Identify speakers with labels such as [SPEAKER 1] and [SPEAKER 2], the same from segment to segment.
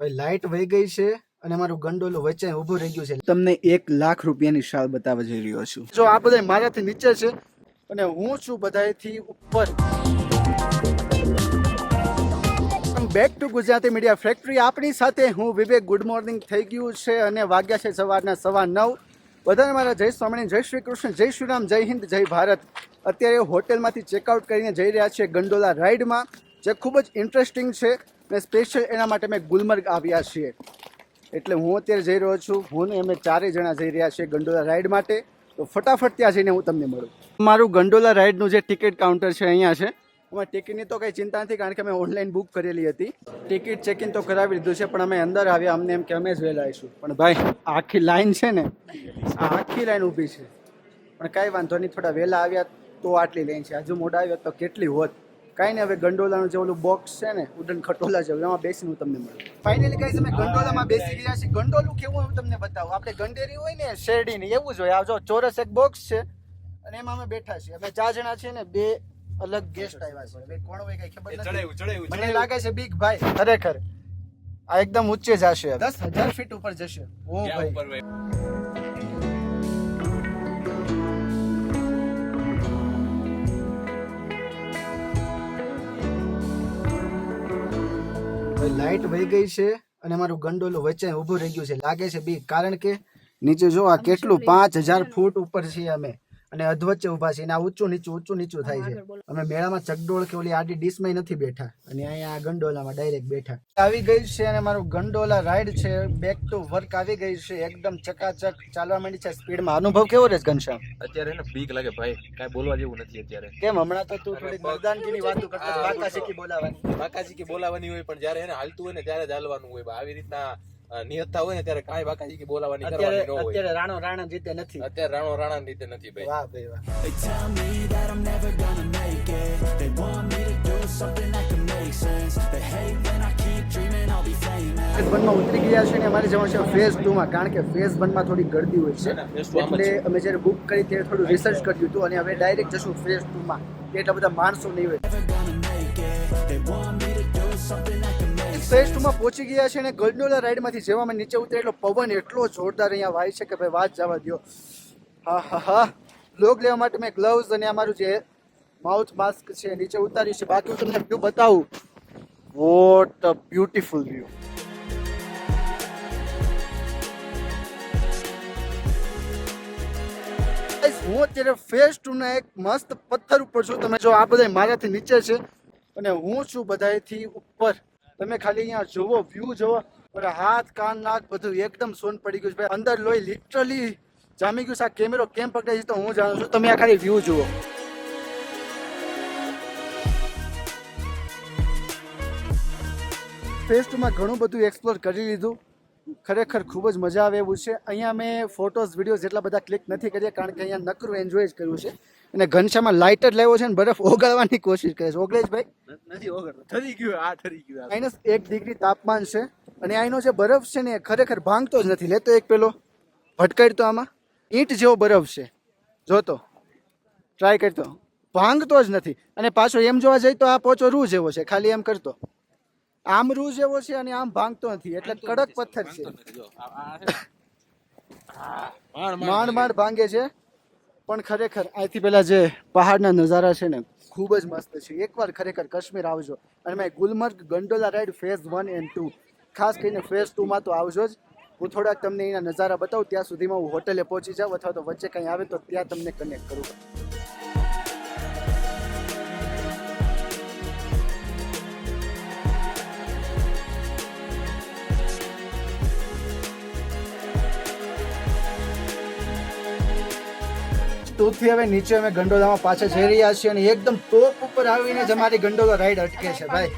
[SPEAKER 1] ભાઈ લાઇટ વહી ગઈ છે અને મારું ગંડોલું વચ્ચે ઊભું રહી ગયું છે. તમને એક લાખ રૂપિયાની શાલ બતાવવા જઈ રહ્યો છું. જો આ બધા મારાથી નીચે છે અને હું છું બધાથી ઉપર. Back to Gujarati media factory આપણી સાથે હું વિવેક ગુડ મોર્નિંગ થઈ ગયું છે અને વાગ્યા છે સવારના સવા નવ. બધાને મારા જય સ્વામિનારાયણ જય શ્રી કૃષ્ણ જય શ્રી રામ જય હિન્દ જય ભારત. અત્યારે હોટેલમાંથી ચેકઆઉટ કરીને જઈ રહ્યા છીએ ગંડોલા રાઇડમાં જે ખૂબ જ ઇન્ટરેસ્ટિંગ છે. ને સ્પેશિયલ એના માટે મેં ગુલમર્ગ આવ્યા છીએ. એટલે હું અત્યારે જઈ રહ્યો છું. હું ને અમે ચારેય જણા જઈ રહ્યા છીએ ગંડોલા રાઈડ માટે. તો ફટાફટ ત્યાં જઈને હું તમને મળું. મારું ગંડોલા રાઈડનું જે ટિકિટ કાઉન્ટર છે અહીંયા છે અમે ટિકિટની તો કંઈ ચિંતા નથી કારણ કે અમે ઓનલાઈન બુક કરેલી હતી. ટિકિટ ચેક ઇન તો કરાવી લીધું છે, પણ અમે અંદર આવ્યા, અમને એમ કે અમે જ વહેલા આવીશું. પણ ભાઈ, આખી લાઈન છે ને, આખી લાઈન ઊભી છે. પણ કાંઈ વાંધો નહીં, થોડા વહેલા આવ્યા તો આટલી લાઈન છે. હજુ મોડા આવ્યા તો કેટલી હોત? કાંઈ નહીં હવે ગંડોલાનું જે ઓલું બોક્સ છે ને ઉડન ખટોલા જેવું એમાં બેસીને હું તમને મળું. ફાઇનલી કઈ તમે ગંડોલામાં બેસી ગયા છે ગંડોલું કેવું હું તમને બતાવું. આપણે ગંડેરી હોય ને શેરડી ને એવું જ હોય. આ જો ચોરસ એક બોક્સ છે અને એમાં અમે બેઠા છીએ. અમે ચાર જણા છીએ ને બે અલગ ગેસ્ટ આવ્યા છે કોણ હોય કઈ ખબર નથી. મને લાગે છે બિગ ભાઈ ખરેખર. આ એકદમ ઊંચે જશે દસ હજાર ફીટ ઉપર જશે. ઓ ભાઈ? લાઈટ વહી ગઈ છે અને મારું ગંડોલું વચ્ચે ઊભું રહી ગયું છે. લાગે છે બી કારણ કે નીચે જો આ કેટલું? પાંચ હજાર ફૂટ ઉપર છીએ અમે. અને અધવચ્ચે ઊભા છે. આ ઊંચું નીચું ઊંચું નીચું થાય છે. અમે મેળામાં ચકડોળ કે ઓલી આડી ડીશમાં નથી બેઠા. અને અહીંયા આ ગંડોલામાં ડાયરેક્ટ બેઠા. આવી ગઈ છે અને મારું ગંડોલા રાઈડ છે. બેક ટુ વર્ક આવી ગઈ છે. એકદમ ચકાચક ચાલવા માંડી છે. સ્પીડમાં અનુભવ કેવો રહે ઘનશ્યામ?
[SPEAKER 2] અત્યારે ને બીક લાગે ભાઈ. કાંઈ બોલવા જેવું નથી અત્યારે.
[SPEAKER 1] કેમ? હમણાં તો તું થોડી મરદાનગીની વાતો કરતો હતો, બાકા શીખી બોલાવાની.
[SPEAKER 2] બાકાજી કે બોલાવાની હોય પણ જ્યારે એને હાલતું હોય ને ત્યારે જ હાલવાનું હોય. આવી રીતના નિયતતા હોય ને ત્યારે કાંઈ બાકાજી કે બોલાવાની
[SPEAKER 1] અત્યારે
[SPEAKER 2] કરવાની ન હોય.
[SPEAKER 1] અત્યારે રાણો રાણા જીતે નથી.
[SPEAKER 2] અત્યારે રાણો રાણા જીતે નથી ભાઈ.
[SPEAKER 1] વાહ ભાઈ વાહ.
[SPEAKER 3] They tell me that I'm never gonna make it. They want me to do something that can make sense. They hate when I keep dreaming I'll be famous.
[SPEAKER 1] વનમાં ઉતરી ગયા છે ને અમારે જવાનું છે ફેઝ ટુમાં કારણ કે ફેઝ વનમાં થોડી ગળદી હોય છે. એટલે અમે જ્યારે બુક કરી ત્યારે થોડું રિસર્ચ કર્યું હતું અને હવે ડાયરેક્ટ જશું ફેઝ ટુમાં એટલા બધા માણસો નહીં હોય.
[SPEAKER 3] They want me that can make sense.
[SPEAKER 1] Phase ટુમાં પહોંચી ગયા છે અને ગલડોલા રાઈડમાંથી જેવા નીચે ઉતરે એટલો પવન એટલો જોરદાર અહીંયા વાય છે કે ભાઈ વાત જવા દ્યો. હા હા હા. લોગ લેવા માટે મેં ગ્લવ્સ અને અમારું જે માઉથ માસ્ક છે નીચે ઉતાર્યું છે. બાકી હું તમને વ્યૂ બતાવું. વોટ અ બ્યુટીફુલ વ્યૂ હું અત્યારે ફેસ ટુ ના એક મસ્ત પથ્થર ઉપર છું. તમે જો આ બધા મારાથી નીચે છે. અને હું છું બધાથી ઉપર. તમે ખાલી અહીંયા જુઓ વ્યૂ જુઓ અને હાથ, કાન, નાક બધું એકદમ સોન પડી ગયું છે. ભાઈ, અંદર લોહી લિટરલી જામી ગયું છે. આ કેમેરો કેમ પકડાય છે તો હું જાણું છું. તમે આ ખાલી વ્યૂ જુઓ. ફેસ્ટમાં ઘણું બધું એક્સપ્લોર કરી લીધું. ખરેખર ખૂબ જ મજા આવે એવું છે. અહીંયા મેં ફોટોઝ વિડીયોઝ જેટલા બધા ક્લિક નથી કર્યા, કારણ કે અહીંયા નકરું એન્જોય જ કર્યું છે. અને ઘનશ્યામાં લાઇટર લાવ્યો છે ને બરફ ઓગાળવાની કોશિશ કરે છે. ઓગળેશભાઈ
[SPEAKER 2] નથી ઓગળતો. ઠરી ગયું આ ઠરી ગયું
[SPEAKER 1] માઇનસ એક ડિગ્રી તાપમાન છે અને અહીંનો જે બરફ છે ને એ ખરેખર ભાંગતો જ નથી. લેતો એક પેલો ભટકાડતો આમાં. ઈંટ જેવો બરફ છે. જોતો. ટ્રાય કરતો. ભાંગતો જ નથી. અને પાછો એમ જોવા જઈએ તો આ પોચો રૂ જેવો છે. ખાલી એમ કરતો. આમ રૂ જેવો છે અને આમ ભાંગતો નથી. એટલે કડક પથ્થર છે.
[SPEAKER 2] જો, માંડ માંડ
[SPEAKER 1] ભાંગે છે. પણ ખરેખર અહીંથી પહેલાં જે પહાડના નજારા છે ને, ખૂબ જ મસ્ત છે. એકવાર ખરેખર કાશ્મીર આવજો અને મેં Gulmarg gondola ride phase one and two. ખાસ કરીને ફેઝ ટુમાં તો આવજો જ. હું થોડાક તમને એના નજારા બતાવું, ત્યાં સુધીમાં હું હોટેલે પહોંચી જાઉં અથવા તો વચ્ચે કંઈ આવે તો ત્યાં તમને કનેક્ટ કરું. ટૂંકથી હવે નીચે અમે ગંડોદામાં પાછા જઈ રહ્યા છીએ અને એકદમ ટોપ ઉપર આવીને જ અમારી ગંડોલા રાઈડ અટકે છે ભાઈ.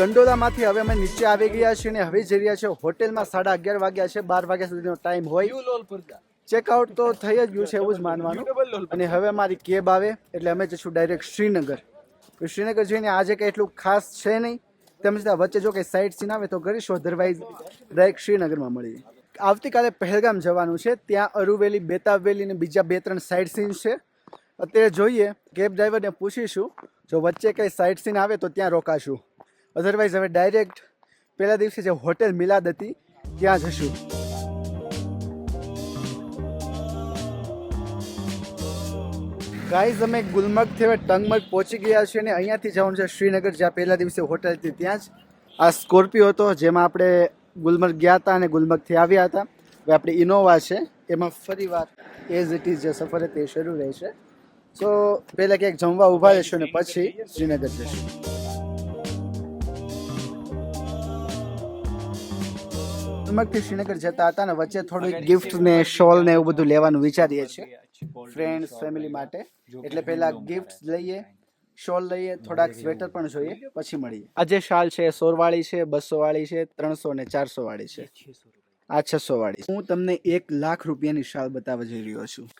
[SPEAKER 1] ગંડોલામાંથી હવે અમે નીચે આવી ગયા છીએ અને હવે જઈ રહ્યા છીએ હોટેલમાં સાડા અગિયાર વાગ્યા છે બાર વાગ્યા સુધીનો ટાઈમ હોય. ચેકઆઉટ તો થઈ જ ગયું છે એવું જ માનવાનું. અને હવે મારી કેબ આવે એટલે અમે જઈશું ડાયરેક્ટ શ્રીનગર. શ્રીનગર જઈને આજે કંઈ એટલું ખાસ છે નહીં. તેમ છતાં વચ્ચે જો કંઈ સાઇટ સીન આવે તો કરીશું અધરવાઇઝ ડાયરેક્ટ શ્રીનગરમાં મળીએ આવતીકાલે પહેલગામ જવાનું છે, ત્યાં અરુવેલી બેતાબ વેલી અને બીજા બે ત્રણ સાઇટ સીન છે. અત્યારે જોઈએ કેબ ડ્રાઈવરને પૂછીશું. જો વચ્ચે કંઈ સાઇટ સીન આવે તો ત્યાં રોકાશું. અધરવાઇઝ હવે ડાયરેક્ટ પહેલા દિવસે જે હોટેલ મિલાદ હતી, ત્યાં જશું. ગાઈઝ, અમે ગુલમર્ગથી હવે ટંગમર્ગ પહોંચી ગયા છીએ અને અહીંયાથી જવાનું છે શ્રીનગર, જ્યાં પહેલા દિવસે હોટલ હતી. ત્યાં જ આ સ્કોર્પિયો હતો, જેમાં આપણે ગુલમર્ગ ગયા હતા અને ગુલમર્ગથી આવ્યા હતા. હવે આપણી ઇનોવા છે. એમાં ફરી વાર એઝ ઇટ ઇઝ જે સફર તે શરૂ રહેશે. સો પહેલાં ક્યાંક જમવા ઊભા રહેશું અને પછી શ્રીનગર જશું ગુલમર્ગથી શ્રીનગર જતા હતા ને વચ્ચે થોડું ગિફ્ટ ને શોલ ને એવું બધું લેવાનું વિચારીએ છીએ. ફ્રેન્ડ્સ ફેમિલી માટે. એટલે પહેલા ગિફ્ટ લઈએ શોલ લઈએ થોડાક સ્વેટર પણ જોઈએ પછી મળીએ આ જે શાલ છે સો વાળી છે બસો વાળી છે ત્રણસો ને ચારસો વાળી છે આ છસો વાળી હું તમને એક લાખ રૂપિયાની શાલ બતાવવા જઈ રહ્યો છું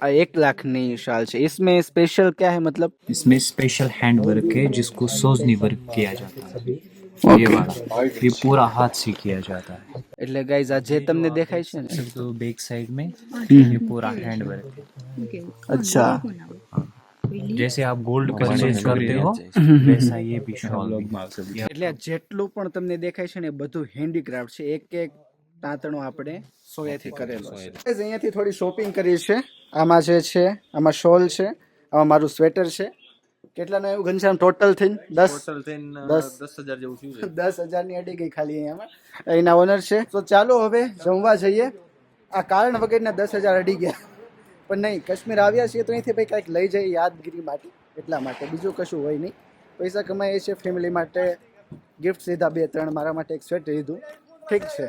[SPEAKER 1] આ એક લાખની શાલ છે इसमें स्पेशल क्या है मतलब
[SPEAKER 4] इसमें स्पेशल हैंड वर्क है जिसको सोजनी वर्क किया जाता है ये वाला ये पूरा हाथ से किया जाता है
[SPEAKER 1] એટલે ગાઈઝ આ જે તમને દેખાય છે ને
[SPEAKER 4] तो बैक साइड में ये पूरा हैंड वर्क है
[SPEAKER 1] અચ્છા
[SPEAKER 4] जैसे आप गोल्ड परचेज करते हो वैसा ये भी शॉल भी।
[SPEAKER 1] એટલે આ જેટલું પણ તમને દેખાય છે ને એ બધું હેન્ડીક્રાફ્ટ છે એક એક તાંતણો આપણે સોયાથી કરેલો છે Guys, અહીંયાથી થોડી શોપિંગ કરી છે આમાં જે છે આમાં શોલ છે આમાં મારું સ્વેટર છે કેટલાનું એવું ઘનશ્યામ ટોટલ થઈને દસ
[SPEAKER 2] ટોટલ થઈને
[SPEAKER 1] દસ.
[SPEAKER 2] દસ હજાર જેવું થયું છે
[SPEAKER 1] દસ હજારની અડી ગઈ ખાલી અહીંયામાં એના ઓનર છે તો ચાલો હવે જમવા જઈએ આ કારણ વગરના દસ હજાર અડી ગયા પણ નહીં, કાશ્મીર આવ્યા છીએ તો અહીંથી ભાઈ કાંઈક લઈ જાય યાદગીરી માટે, એટલા માટે. બીજું કશું હોય નહીં. પૈસા કમાઈએ છીએ ફેમિલી માટે. ગિફ્ટ લીધા બે, ત્રણ, મારા માટે એક સ્વેટર લીધું. ઠીક છે.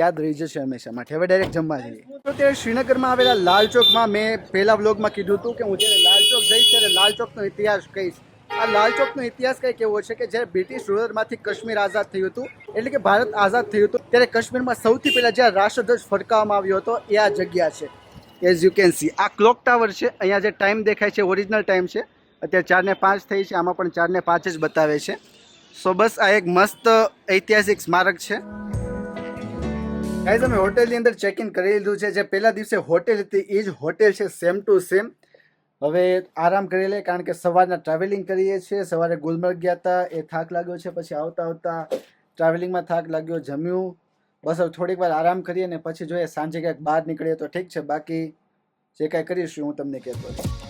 [SPEAKER 1] યાદ રહી જશે હંમેશા માટે. હવે ડાયરેક્ટ જમવા જઈએ. તો ત્યારે શ્રીનગરમાં આવેલા લાલ ચોકમાં મેં પહેલા બ્લોગમાં કીધું હતું કે હું જ્યારે લાલ ચોક જઈશ ત્યારે લાલ ચોકનો ઇતિહાસ કહીશ. આ લાલ ચોકનો ઇતિહાસ કંઈક એવો છે કે જ્યારે બ્રિટિશ રૂલરમાંથી કાશ્મીર આઝાદ થયું હતું, એટલે કે ભારત આઝાદ થયું હતું, ત્યારે કાશ્મીરમાં સૌથી પહેલાં જ્યાં રાષ્ટ્રધ્વજ ફરકાવવામાં આવ્યો હતો, એ આ જગ્યા છે. એઝ યુ કેન સી આ ક્લોક ટાવર છે. અહીંયા જે ટાઈમ દેખાય છે ઓરિજિનલ ટાઈમ છે. અત્યારે ચારને પાંચ થઈ છે. આમાં પણ ચારને પાંચ જ બતાવે છે. સો બસ આ એક મસ્ત ઐતિહાસિક સ્મારક છે. ગાઈઝ અમે હોટેલની અંદર ચેક ઇન કરી લીધું છે. જે પહેલા દિવસે હોટેલ હતી એ જ હોટેલ છે સેમ ટુ સેમ હવે આરામ કરી લે કારણ કે સવારના ટ્રાવેલિંગ કરીએ છીએ. સવારે ગુલમર્ગ ગયા હતા, એ થાક લાગ્યો છે. પછી આવતા આવતા ટ્રાવેલિંગમાં થાક લાગ્યો, જમ્યું. બસ હવે થોડીક વાર આરામ કરીએ ને પછી જોઈએ સાંજે ક્યાંક બહાર નીકળીએ તો ઠીક છે. બાકી જે કાંઈ કરીશું હું તમને કહેતો છું